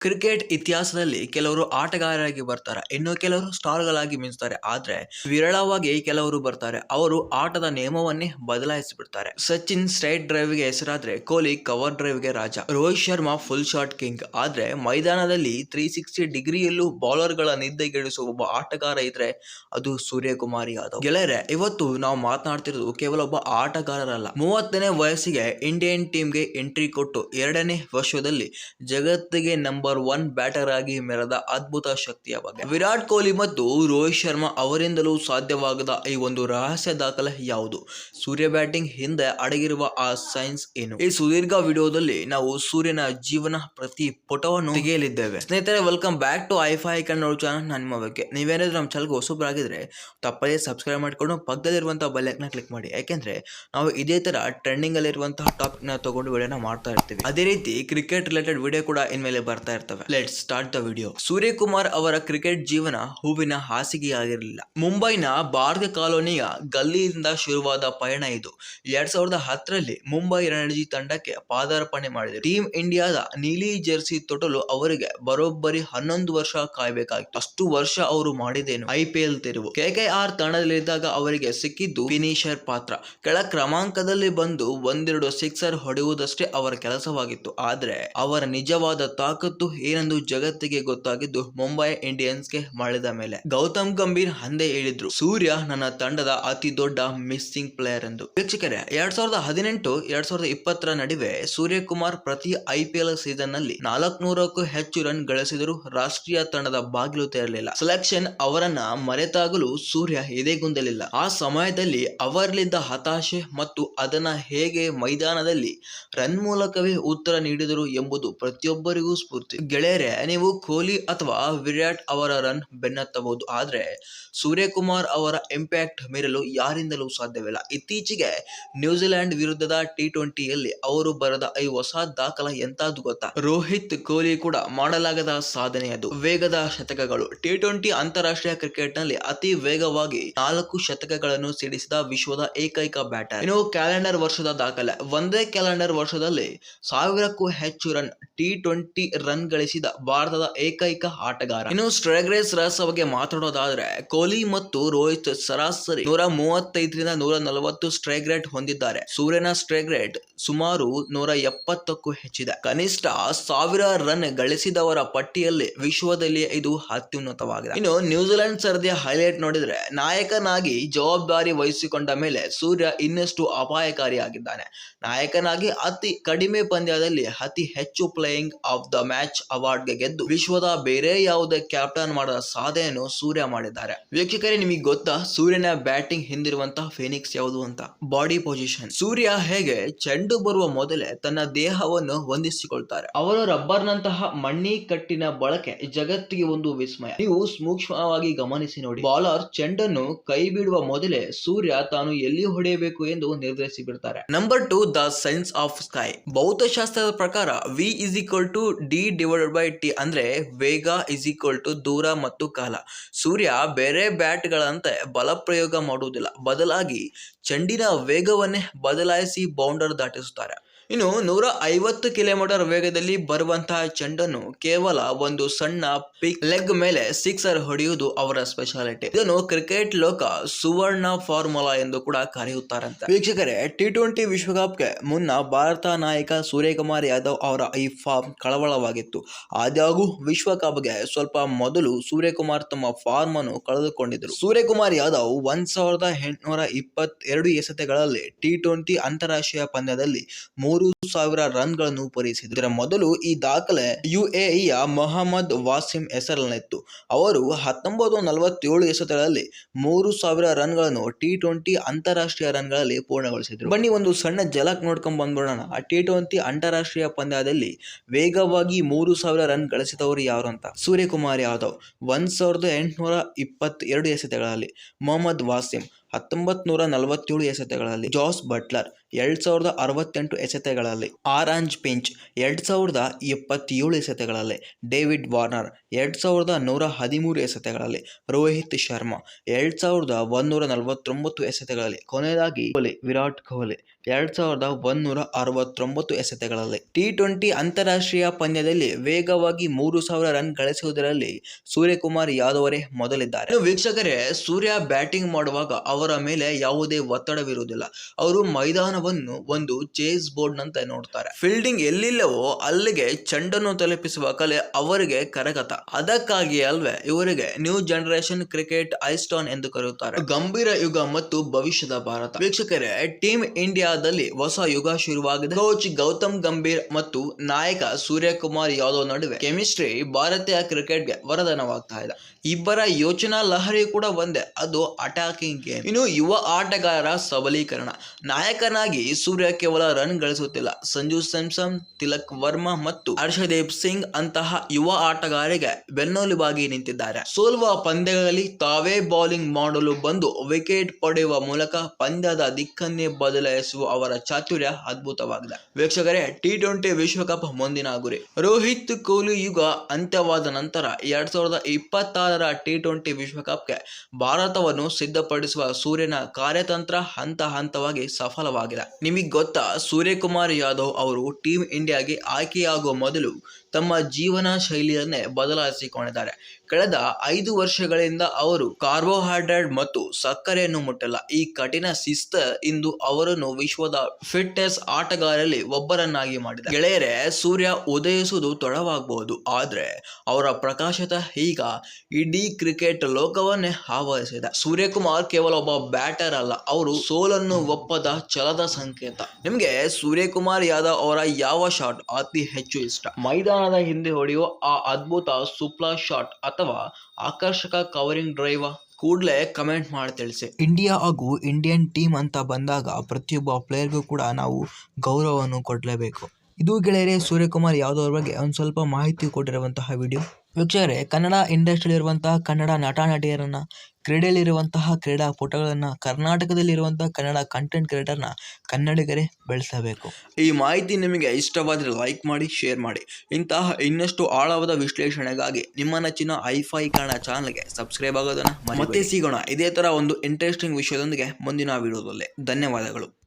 Cricket ಇತಿಹಾಸದಲ್ಲಿ ಕೆಲವರು ಆಟಗಾರರಾಗಿ ಬರ್ತಾರೆ. ಇನ್ನು ಕೆಲವರು ಸ್ಟಾರ್ಗಳಾಗಿ ಮಿಂಚುತ್ತಾರೆ ಆದರೆ ವಿರಳವಾಗಿ ಕೆಲವರು ಬರ್ತಾರೆ. ಅವರು ಆಟದ ನಿಯಮವನ್ನೇ ಬದಲಾಯಿಸಿಬಿಡ್ತಾರೆ. ಸಚಿನ್ ಸ್ಟ್ರೈಟ್ ಡ್ರೈವ್ಗೆ ಹೆಸರಾದ್ರೆ ಕೊಹ್ಲಿ, ಕವರ್ ಡ್ರೈವ್ಗೆ ರಾಜ. Rohit Sharma pull shot king. ಆದ್ರೆ ಮೈದಾನದಲ್ಲಿ ತ್ರೀ ಸಿಕ್ಸ್ಟಿ ಡಿಗ್ರಿಯಲ್ಲೂ ಬೌಲರ್ಗಳ ನಿದ್ದೆಗೆಡಿಸುವ ಒಬ್ಬ ಆಟಗಾರ ಇದ್ರೆ ಅದು ಸೂರ್ಯಕುಮಾರ್ ಯಾದವ್. ಗೆಳೆಯರೆ, ಇವತ್ತು ನಾವು ಮಾತನಾಡ್ತಿರೋದು ಕೇವಲ ಒಬ್ಬ ಆಟಗಾರರಲ್ಲ. ಮೂವತ್ತನೇ ವಯಸ್ಸಿಗೆ ಇಂಡಿಯನ್ ಟೀಮ್ಗೆ ಎಂಟ್ರಿ ಕೊಟ್ಟು ಎರಡನೇ ವರ್ಷದಲ್ಲಿ ಜಗತ್ತಿಗೆ ನಂಬರ್ ಒನ್ ಬ್ಯಾಟರ್ ಆಗಿ ಮೆರೆದ ಅದ್ಭುತ ಶಕ್ತಿಯ ಬಗ್ಗೆ. ವಿರಾಟ್ ಕೊಹ್ಲಿ ಮತ್ತು ರೋಹಿತ್ ಶರ್ಮಾ ಅವರಿಂದಲೂ ಸಾಧ್ಯವಾಗದ ಈ ಒಂದು ರಹಸ್ಯ ದಾಖಲೆ ಯಾವುದು? ಸೂರ್ಯ ಬ್ಯಾಟಿಂಗ್ ಹಿಂದೆ ಅಡಗಿರುವ ಆ ಸೈನ್ಸ್ ಏನು? ಈ ಸುದೀರ್ಘ ವಿಡಿಯೋದಲ್ಲಿ ನಾವು ಸೂರ್ಯನ ಜೀವನ ಪ್ರತಿ ಪುಟವನ್ನು ತೆಗೆಯಲಿದ್ದೇವೆ. ಸ್ನೇಹಿತರೆ ವೆಲ್ಕಮ್ ಬ್ಯಾಕ್ ಟು ಐಫೈ ಕನ್ನಡ ಚಾನಲ್ ನಾನು ನಿಮ್ಮ ಬಗ್ಗೆ. ನೀವೇನಾದ್ರೂ ನಮ್ಮ ಚಾನಲ್ಗೆ ಹೊಸಬರಾಗಿದ್ರೆ ತಪ್ಪದೇ ಸಬ್ಸ್ಕ್ರೈಬ್ ಮಾಡ್ಕೊಂಡು ಪಕ್ಕದಲ್ಲಿರುವಂತಹ ಬೆಲ್ಲೈಕ್ನ ಕ್ಲಿಕ್ ಮಾಡಿ. ಯಾಕೆಂದ್ರೆ ನಾವು ಇದೇ ತರ ಟ್ರೆಂಡಿಂಗ್ ಅಲ್ಲಿರುವಂತಹ ಟಾಪಿಕ್ನ ತಗೊಂಡು ವಿಡಿಯೋನ ಮಾಡ್ತಾ ಇರ್ತೀವಿ. ಅದೇ ರೀತಿ ಕ್ರಿಕೆಟ್ ರಿಲೇಟೆಡ್ ವಿಡಿಯೋ ಕೂಡ ಇನ್ಮೇಲೆ ಬರ್ತಾ ಇರ್ತವೆ. Let start the video Suryakumar ಅವರ ಕ್ರಿಕೆಟ್ ಜೀವನ ಹೂವಿನ ಹಾಸಿಗೆಯಾಗಿರಲಿಲ್ಲ. ಮುಂಬೈನ ಭಾರತ ಕಾಲೋನಿಯ ಗಲ್ಲಿಯಿಂದ ಶುರುವಾದ ಪಯಣ ಇದು. ಎರಡ್ ಸಾವಿರದ ಹತ್ತರಲ್ಲಿ ಮುಂಬೈ ರಣಜಿ ತಂಡಕ್ಕೆ ಪಾದಾರ್ಪಣೆ ಮಾಡಿದರು. ಟೀಮ್ ಇಂಡಿಯಾದ ನೀಲಿ ಜೆರ್ಸಿ ತೊಟ್ಟಲು ಅವರಿಗೆ ಬರೋಬ್ಬರಿ ಹನ್ನೊಂದು ವರ್ಷ ಕಾಯಬೇಕಾಗಿತ್ತು. ಅಷ್ಟು ವರ್ಷ ಅವರು ಮಾಡಿದೇನು ಐಪಿಎಲ್ ತೆರವು. ಕೆಕೆಆರ್ ತಂಡದಲ್ಲಿದ್ದಾಗ ಅವರಿಗೆ ಸಿಕ್ಕಿದ್ದು ಫಿನಿಷರ್ ಪಾತ್ರ. ಕೆಳ ಕ್ರಮಾಂಕದಲ್ಲಿ ಬಂದು ಒಂದೆರಡು ಸಿಕ್ಸರ್ ಹೊಡೆಯುವುದಷ್ಟೇ ಅವರ ಕೆಲಸವಾಗಿತ್ತು. ಆದ್ರೆ ಅವರ ನಿಜವಾದ ತಾಕತ್ತು ಏನೆಂದು ಜಗತ್ತಿಗೆ ಗೊತ್ತಾಗಿದ್ದು ಮುಂಬೈ ಇಂಡಿಯನ್ಸ್ಗೆ ಮಾಡಿದ ಮೇಲೆ. ಗೌತಮ್ ಗಂಭೀರ್ ಹಂದೆ ಹೇಳಿದ್ರು, ಸೂರ್ಯ ನನ್ನ ತಂಡದ ಅತಿ ದೊಡ್ಡ ಮಿಸ್ಸಿಂಗ್ ಪ್ಲೇಯರ್ ಎಂದು. ವೀಕ್ಷಕರೇ, ಎರಡ್ ಸಾವಿರದ ಹದಿನೆಂಟು, ಎರಡ್ ಸಾವಿರದ ಇಪ್ಪತ್ತರ ನಡುವೆ ಸೂರ್ಯಕುಮಾರ್ ಪ್ರತಿ ಐಪಿಎಲ್ ಸೀಸನ್ನಲ್ಲಿ ನಾಲ್ಕುನೂರಕ್ಕೂ ಹೆಚ್ಚು ರನ್ ಗಳಿಸಿದರೂ ರಾಷ್ಟ್ರೀಯ ತಂಡದ ಬಾಗಿಲು ತೆರಲಿಲ್ಲ ಸೆಲೆಕ್ಷನ್ ಅವರನ್ನ ಮರೆತಾಗಲು ಸೂರ್ಯ ಎದೆಗುಂದಲಿಲ್ಲ ಆ ಸಮಯದಲ್ಲಿ ಅವರಲ್ಲಿದ್ದ ಹತಾಶೆ ಮತ್ತು ಅದನ್ನ ಹೇಗೆ ಮೈದಾನದಲ್ಲಿ ರನ್ ಮೂಲಕವೇ ಉತ್ತರ ನೀಡಿದರು ಎಂಬುದು ಪ್ರತಿಯೊಬ್ಬರಿಗೂ ಸ್ಫೂರ್ತಿ. ಗೆಳೆಯರೆ, ನೀವು ಕೊಹ್ಲಿ ಅಥವಾ ವಿರಾಟ್ ಅವರ ರನ್ ಬೆನ್ನತ್ತಬಹುದು. ಆದರೆ ಸೂರ್ಯಕುಮಾರ್ ಅವರ ಇಂಪ್ಯಾಕ್ಟ್ ಮೀರಲು ಯಾರಿಂದಲೂ ಸಾಧ್ಯವಿಲ್ಲ. ಇತ್ತೀಚೆಗೆ ನ್ಯೂಜಿಲೆಂಡ್ ವಿರುದ್ಧದ ಟಿ ಟ್ವೆಂಟಿಯಲ್ಲಿ ಅವರು ಬರೆದ ಈ ಹೊಸ ದಾಖಲ ಎಂತಾದ್ದು ಗೊತ್ತಾ? ರೋಹಿತ್ ಕೊಹ್ಲಿ ಕೂಡ ಮಾಡಲಾಗದ ಸಾಧನೆ ಅದು. ವೇಗದ ಶತಕಗಳು. ಟಿ ಟ್ವೆಂಟಿ ಅಂತಾರಾಷ್ಟ್ರೀಯ ಕ್ರಿಕೆಟ್ನಲ್ಲಿ ಅತಿ ವೇಗವಾಗಿ ನಾಲ್ಕು ಶತಕಗಳನ್ನು ಸಿಡಿಸಿದ ವಿಶ್ವದ ಏಕೈಕ ಬ್ಯಾಟರ್. ಇನ್ನು ಕ್ಯಾಲೆಂಡರ್ ವರ್ಷದ ದಾಖಲೆ. ಒಂದೇ ಕ್ಯಾಲೆಂಡರ್ ವರ್ಷದಲ್ಲಿ ಸಾವಿರಕ್ಕೂ ಹೆಚ್ಚು ರನ್ ಟಿ ಟ್ವೆಂಟಿ ರನ್ ಗಳಿಸಿದ ಭಾರತದ ಏಕೈಕ ಆಟಗಾರ. ಇನ್ನು ಸ್ಟ್ರೈಕ್ ರೇಸ್ ರಹಸ್ಯ ಬಗ್ಗೆ ಮಾತಾಡೋದಾದ್ರೆ, ಕೊಹ್ಲಿ ಮತ್ತು ರೋಹಿತ್ ಸರಾಸರಿ ನೂರ ಮೂವತ್ತೈದರಿಂದ ನೂರ ನಲವತ್ತು ಸ್ಟ್ರೈಕ್ ರೇಟ್ ಹೊಂದಿದ್ದಾರೆ. ಸೂರ್ಯನ ಸ್ಟ್ರೈಕ್ ರೇಟ್ ಸುಮಾರು ನೂರ ಎಪ್ಪತ್ತಕ್ಕೂ ಹೆಚ್ಚಿದೆ. ಕನಿಷ್ಠ ಸಾವಿರ ರನ್ ಗಳಿಸಿದವರ ಪಟ್ಟಿಯಲ್ಲಿ ವಿಶ್ವದಲ್ಲಿ ಇದು ಅತ್ಯುನ್ನತವಾಗಿದೆ. ಇನ್ನು ನ್ಯೂಜಿಲೆಂಡ್ ಸರದಿಯ ಹೈಲೈಟ್ ನೋಡಿದ್ರೆ, ನಾಯಕನಾಗಿ ಜವಾಬ್ದಾರಿ ವಹಿಸಿಕೊಂಡ ಮೇಲೆ ಸೂರ್ಯ ಇನ್ನಷ್ಟು ಅಪಾಯಕಾರಿಯಾಗಿದ್ದಾನೆ. ನಾಯಕನಾಗಿ ಅತಿ ಕಡಿಮೆ ಪಂದ್ಯದಲ್ಲಿ ಅತಿ ಹೆಚ್ಚು ಪ್ಲೇಯಿಂಗ್ ಆಫ್ ದ ಮ್ಯಾಚ್ ಅವಾರ್ಡ್ಗೆ ಗೆದ್ದು ವಿಶ್ವದ ಬೇರೆ ಯಾವುದೇ ಕ್ಯಾಪ್ಟನ್ ಮಾಡದ ಸಾಧನೆಯನ್ನು ಸೂರ್ಯ ಮಾಡಿದ್ದಾರೆ. ವೀಕ್ಷಕರೇ, ನಿಮಗೆ ಗೊತ್ತಾ, ಸೂರ್ಯನ ಬ್ಯಾಟಿಂಗ್ ಹಿಂದಿರುವಂತಹ ಫಿನಿಕ್ಸ್ ಯಾವುದು ಅಂತ? ಬಾಡಿ ಪೊಸಿಷನ್ ಸೂರ್ಯ ಹೇಗೆ ಚೆಂಡು ಬರುವ ಮೊದಲೇ ತನ್ನ ದೇಹವನ್ನು ಹೊಂದಿಸಿಕೊಳ್ತಾರೆ. ಅವರು ರಬ್ಬರ್ನಂತಹ ಮಣ್ಣಿ ಕಟ್ಟಿನ ಬಳಕೆ ಜಗತ್ತಿಗೆ ಒಂದು ವಿಸ್ಮಯ. ನೀವು ಸೂಕ್ಷ್ಮವಾಗಿ ಗಮನಿಸಿ ನೋಡಿ. ಬಾಲರ್ ಚೆಂಡನ್ನು ಕೈ ಬಿಡುವ ಮೊದಲೇ ಸೂರ್ಯ ತಾನು ಎಲ್ಲಿ ಹೊಡೆಯಬೇಕು ಎಂದು ನಿರ್ಧರಿಸಿ ಬಿಡ್ತಾರೆ number two the science of SKY ಭೌತಶಾಸ್ತ್ರದ ಪ್ರಕಾರ V is equal to D divided by T ಅಂದ್ರೆ ವೇಗ ಇಸ್ ಈಕ್ವಲ್ ಟು ದೂರ ಮತ್ತು ಕಾಲ. ಸೂರ್ಯ ಬೇರೆ ಬ್ಯಾಟ್ಗಳಂತೆ ಬಲಪ್ರಯೋಗ ಮಾಡುವುದಿಲ್ಲ. ಬದಲಾಗಿ ಚೆಂಡಿನ ವೇಗವನ್ನೇ ಬದಲಾಯಿಸಿ ಬೌಂಡರ್ ದಾಟಿಸುತ್ತಾರೆ. ಇನ್ನು ನೂರ ಐವತ್ತು ಕಿಲೋಮೀಟರ್ ವೇಗದಲ್ಲಿ ಬರುವಂತಹ ಚೆಂಡನ್ನು ಕೇವಲ ಒಂದು ಸಣ್ಣ ಪಿಕ್ ಲೆಗ್ ಮೇಲೆ ಸಿಕ್ಸರ್ ಹೊಡೆಯುವುದು ಅವರ ಸ್ಪೆಷಾಲಿಟಿ. ಇದನ್ನು ಕ್ರಿಕೆಟ್ ಲೋಕ ಸುವರ್ಣ ಫಾರ್ಮುಲಾ ಎಂದು ಕೂಡ ಕರೆಯುತ್ತಾರಂತೆ. ವೀಕ್ಷಕರೇ ಟಿ ಟ್ವೆಂಟಿ ವಿಶ್ವಕಪ್ಗೆ ಮುನ್ನ ಭಾರತ ನಾಯಕ ಸೂರ್ಯಕುಮಾರ್ ಯಾದವ್ ಅವರ ಈ ಫಾರ್ಮ್ ಕಳವಳವಾಗಿತ್ತು. ಆದಾಗೂ ವಿಶ್ವಕಪ್ಗೆ ಸ್ವಲ್ಪ ಮೊದಲು ಸೂರ್ಯಕುಮಾರ್ ತಮ್ಮ ಫಾರ್ಮ್ ಅನ್ನು ಕಳೆದುಕೊಂಡಿದ್ದರು. ಸೂರ್ಯಕುಮಾರ್ ಯಾದವ್ ಒಂದ್ ಸಾವಿರದ ಎಂಟುನೂರ ಇಪ್ಪತ್ತೆರಡು ಎಸತೆಗಳಲ್ಲಿ ಟಿ ಟ್ವೆಂಟಿ ಅಂತಾರಾಷ್ಟ್ರೀಯ ಪಂದ್ಯದಲ್ಲಿ ಮೂರು ಸಾವಿರ ರನ್ಗಳನ್ನು ಪೂರೈಸಿದರು. ಇದರ ಮೊದಲು ಈ ದಾಖಲೆ ಯುಎಇಯ ಮೊಹಮ್ಮದ್ ವಾಸಿಂ ಹೆಸರಲ್ಲಿತ್ತು. ಅವರು ಹತ್ತೊಂಬತ್ತು ನಲವತ್ತೇಳು ಎಸೆತಗಳಲ್ಲಿ ಮೂರು ಸಾವಿರ ರನ್ಗಳನ್ನು ಟಿ ಟ್ವೆಂಟಿ ಅಂತಾರಾಷ್ಟ್ರೀಯ ರನ್ಗಳಲ್ಲಿ ಪೂರ್ಣಗೊಳಿಸಿದರು. ಬನ್ನಿ ಒಂದು ಸಣ್ಣ ಜಲಕ್ ನೋಡ್ಕೊಂಡ್ ಬಂದ್ಬಿಡೋಣ. ಆ ಟಿ ಟ್ವೆಂಟಿ ಅಂತಾರಾಷ್ಟ್ರೀಯ ಪಂದ್ಯದಲ್ಲಿ ವೇಗವಾಗಿ ಮೂರು ಸಾವಿರ ರನ್ ಗಳಿಸಿದವರು ಯಾರು ಅಂತ? ಸೂರ್ಯಕುಮಾರ್ ಯಾದವ್, ಒಂದ್ ಸಾವಿರದ ಎಂಟುನೂರ ಇಪ್ಪತ್ತೆರಡು ಎಸೆತಗಳಲ್ಲಿ ಮೊಹಮ್ಮದ್ ವಾಸಿಂ ಹತ್ತೊಂಬತ್ ನೂರ ನಲವತ್ತೇಳು ಎಸೆತಗಳಲ್ಲಿ ಜಾಸ್ ಬಟ್ಲರ್ ಎರಡ್ ಸಾವಿರದ ಅರವತ್ತೆಂಟು ಎಸೆತಗಳಲ್ಲಿ ಆರಾಂಜ್ ಪಿಂಚ್ ಎರಡ್ ಸಾವಿರದ ಇಪ್ಪತ್ತೇಳು ಎಸೆತಗಳಲ್ಲಿ ಡೇವಿಡ್ ವಾರ್ನರ್ ಎರಡ್ ಸಾವಿರದ ನೂರ ಹದಿಮೂರು ಎಸೆತಗಳಲ್ಲಿ ರೋಹಿತ್ ಶರ್ಮಾ ಎರಡ್ ಸಾವಿರದ ಒಂದೂರ ನಲವತ್ತೊಂಬತ್ತು ಎಸೆತಗಳಲ್ಲಿ ಕೊನೆಯದಾಗಿ ಕೊಹ್ಲಿ, ವಿರಾಟ್ ಕೊಹ್ಲಿ ಎರಡ್ ಸಾವಿರದ ಒಂದೂರ ಅರವತ್ತೊಂಬತ್ತು ಎಸೆತಗಳಲ್ಲಿ ಟಿ ಟ್ವೆಂಟಿ ಅಂತಾರಾಷ್ಟ್ರೀಯ ಪಂದ್ಯದಲ್ಲಿ ವೇಗವಾಗಿ ಮೂರು ಸಾವಿರ ರನ್ ಗಳಿಸುವುದರಲ್ಲಿ ಸೂರ್ಯಕುಮಾರ್ ಯಾದವರೇ ಮೊದಲಿದ್ದಾರೆ. ವೀಕ್ಷಕರೇ, ಸೂರ್ಯ ಬ್ಯಾಟಿಂಗ್ ಮಾಡುವಾಗ ಮೇಲೆ ಯಾವುದೇ ಒತ್ತಡವಿರುವುದಿಲ್ಲ. ಅವರು ಮೈದಾನವನ್ನು ಒಂದು ಚೇಸ್ ಬೋರ್ಡ್ ಅಂತ ನೋಡ್ತಾರೆ. ಫೀಲ್ಡಿಂಗ್ ಎಲ್ಲಿಲ್ಲವೋ ಅಲ್ಲಿಗೆ ಚೆಂಡನ್ನು ತಲುಪಿಸುವ ಕಲೆ ಅವರಿಗೆ ಕರಗತ. ಅದಕ್ಕಾಗಿ ಅಲ್ವೇ, ಇವರಿಗೆ ನ್ಯೂ ಜನರೇಷನ್ ಕ್ರಿಕೆಟ್ ಐಸ್ಟಾನ್ ಎಂದು ಕರೆಯುತ್ತಾರೆ. ಗಂಭೀರ ಯುಗ ಮತ್ತು ಭವಿಷ್ಯದ ಭಾರತ. ವೀಕ್ಷಕರೇ, ಟೀಮ್ ಇಂಡಿಯಾದಲ್ಲಿ ಹೊಸ ಯುಗ ಶುರುವಾಗಿದೆ. ಕೋಚ್ ಗೌತಮ್ ಗಂಭೀರ್ ಮತ್ತು ನಾಯಕ ಸೂರ್ಯಕುಮಾರ್ ಯಾದವ್ ನಡುವೆ ಕೆಮಿಸ್ಟ್ರಿ ಭಾರತೀಯ ಕ್ರಿಕೆಟ್ಗೆ ವರದಾನವಾಗ್ತಾ ಇದೆ. ಇಬ್ಬರ ಯೋಚನಾ ಲಹರಿ ಕೂಡ ಒಂದೇ, ಅದು ಅಟ್ಯಾಕಿಂಗ್ ಗೇಮ್ ಇನ್ನು ಯುವ ಆಟಗಾರರ ಸಬಲೀಕರಣ. ನಾಯಕನಾಗಿ ಸೂರ್ಯ ಕೇವಲ ರನ್ ಗಳಿಸುತ್ತಿಲ್ಲ. ಸಂಜು ಸ್ಯಾಮ್ಸನ್, ತಿಲಕ್ ವರ್ಮಾ ಮತ್ತು ಹರ್ಷದೀಪ್ ಸಿಂಗ್ ಅಂತಹ ಯುವ ಆಟಗಾರರಿಗೆ ಬೆನ್ನೆಲುಬಾಗಿ ನಿಂತಿದ್ದಾರೆ. ಸೋಲುವ ಪಂದ್ಯಗಳಲ್ಲಿ ತಾವೇ ಬೌಲಿಂಗ್ ಮಾಡಲು ಬಂದು ವಿಕೆಟ್ ಪಡೆಯುವ ಮೂಲಕ ಪಂದ್ಯದ ದಿಕ್ಕನ್ನೇ ಬದಲಾಯಿಸುವ ಅವರ ಚಾತುರ್ಯ ಅದ್ಭುತವಾಗಿದೆ. ವೀಕ್ಷಕರೇ ಟಿ ಟ್ವೆಂಟಿ ವಿಶ್ವಕಪ್ ಮುಂದಿನ ಗುರಿ. ರೋಹಿತ್ ಕೊಹ್ಲಿ ಯುಗ ಅಂತ್ಯವಾದ ನಂತರ ಎರಡ್ ಸಾವಿರದ ಇಪ್ಪತ್ತಾರರ ಟಿ ಟ್ವೆಂಟಿ ವಿಶ್ವಕಪ್ಗೆ ಭಾರತವನ್ನು ಸಿದ್ಧಪಡಿಸುವ ಸೂರ್ಯನ ಕಾರ್ಯತಂತ್ರ ಹಂತ ಹಂತವಾಗಿ ಸಫಲವಾಗಿದೆ. ನಿಮಗೆ ಗೊತ್ತಾ ಸೂರ್ಯಕುಮಾರ್ ಯಾದವ್ ಅವರು ಟೀಮ್ ಇಂಡಿಯಾಗೆ ಆಯ್ಕೆಯಾಗುವ ಮೊದಲು ತಮ್ಮ ಜೀವನ ಶೈಲಿಯನ್ನೇ ಬದಲಾಯಿಸಿಕೊಂಡಿದ್ದಾರೆ. ಕಳೆದ ಐದು ವರ್ಷಗಳಿಂದ ಅವರು ಕಾರ್ಬೋಹೈಡ್ರೇಟ್ ಮತ್ತು ಸಕ್ಕರೆಯನ್ನು ಮುಟ್ಟಲ್ಲ. ಈ ಕಠಿಣ ಶಿಸ್ತ ಇಂದು ಅವರನ್ನು ವಿಶ್ವದ ಫಿಟ್ನೆಸ್ ಆಟಗಾರರಲ್ಲಿ ಒಬ್ಬರನ್ನಾಗಿ ಮಾಡಿದೆ. ಗೆಳೆಯರೆ, ಸೂರ್ಯ ಉದಯಿಸುವುದು ತೊಡವಾಗಬಹುದು, ಆದ್ರೆ ಅವರ ಪ್ರಕಾಶತ ಈಗ ಇಡೀ ಕ್ರಿಕೆಟ್ ಲೋಕವನ್ನೇ ಆವರಿಸಿದೆ. ಸೂರ್ಯಕುಮಾರ್ ಕೇವಲ ಒಬ್ಬ ಬ್ಯಾಟರ್ ಅಲ್ಲ, ಅವರು ಸೋಲನ್ನು ಒಪ್ಪದ ಛಲದ ಸಂಕೇತ. ನಿಮ್ಗೆ ಸೂರ್ಯಕುಮಾರ್ ಯಾದವ್ ಅವರ ಯಾವ ಶಾಟ್ ಅತಿ ಹೆಚ್ಚು ಇಷ್ಟ? ಮೈದಾನದ ಹಿಂದೆ ಹೊಡೆಯುವ ಆ ಅದ್ಭುತ ಸುಪ್ಲಾ ಶಾಟ್ ಅಥವಾ ಆಕರ್ಷಕ ಕವರಿಂಗ್ ಡ್ರೈವ್ ಕೂಡಲೇ ಕಮೆಂಟ್ ಮಾಡಿ ತಿಳಿಸಿ. ಇಂಡಿಯಾ ಹಾಗೂ ಇಂಡಿಯನ್ ಟೀಮ್ ಅಂತ ಬಂದಾಗ ಪ್ರತಿಯೊಬ್ಬ ಪ್ಲೇಯರ್ಗೂ ಕೂಡ ನಾವು ಗೌರವವನ್ನು ಕೊಡಲೇಬೇಕು. ಇದು ಗೆಳೆಯರೇ, ಸೂರ್ಯಕುಮಾರ್ ಯಾವುದವ್ರ ಬಗ್ಗೆ ಒಂದು ಸ್ವಲ್ಪ ಮಾಹಿತಿ ಕೊಟ್ಟಿರುವಂತಹ ವಿಡಿಯೋ. ವೀಕ್ಷಕರೇ, ಕನ್ನಡ ಇಂಡಸ್ಟ್ರಿಯಲ್ಲಿರುವಂತಹ ಕನ್ನಡ ನಟ ನಟಿಯರನ್ನ ಕ್ರೀಡೆಯಲ್ಲಿರುವಂತಹ ಕ್ರೀಡಾಪಟುಗಳನ್ನ ಕರ್ನಾಟಕದಲ್ಲಿರುವಂತಹ ಕನ್ನಡ ಕಂಟೆಂಟ್ ಕ್ರಿಯೇಟರ್ನ ಕನ್ನಡಿಗರೇ ಬೆಳೆಸಬೇಕು. ಈ ಮಾಹಿತಿ ನಿಮಗೆ ಇಷ್ಟವಾದರೆ ಲೈಕ್ ಮಾಡಿ ಶೇರ್ ಮಾಡಿ. ಇಂತಹ ಇನ್ನಷ್ಟು ಆಳವಾದ ವಿಶ್ಲೇಷಣೆಗಾಗಿ ನಿಮ್ಮ ನೆಚ್ಚಿನ ಐಫೈ ಕನ್ನಡ ಚಾನಲ್ಗೆ ಸಬ್ಸ್ಕ್ರೈಬ್ ಆಗೋದನ್ನ ಮತ್ತೆ ಸಿಗೋಣ ಇದೇ ತರ ಒಂದು ಇಂಟ್ರೆಸ್ಟಿಂಗ್ ವಿಷಯದೊಂದಿಗೆ ಮುಂದಿನ ವಿಡಿಯೋದಲ್ಲಿ ಧನ್ಯವಾದಗಳು.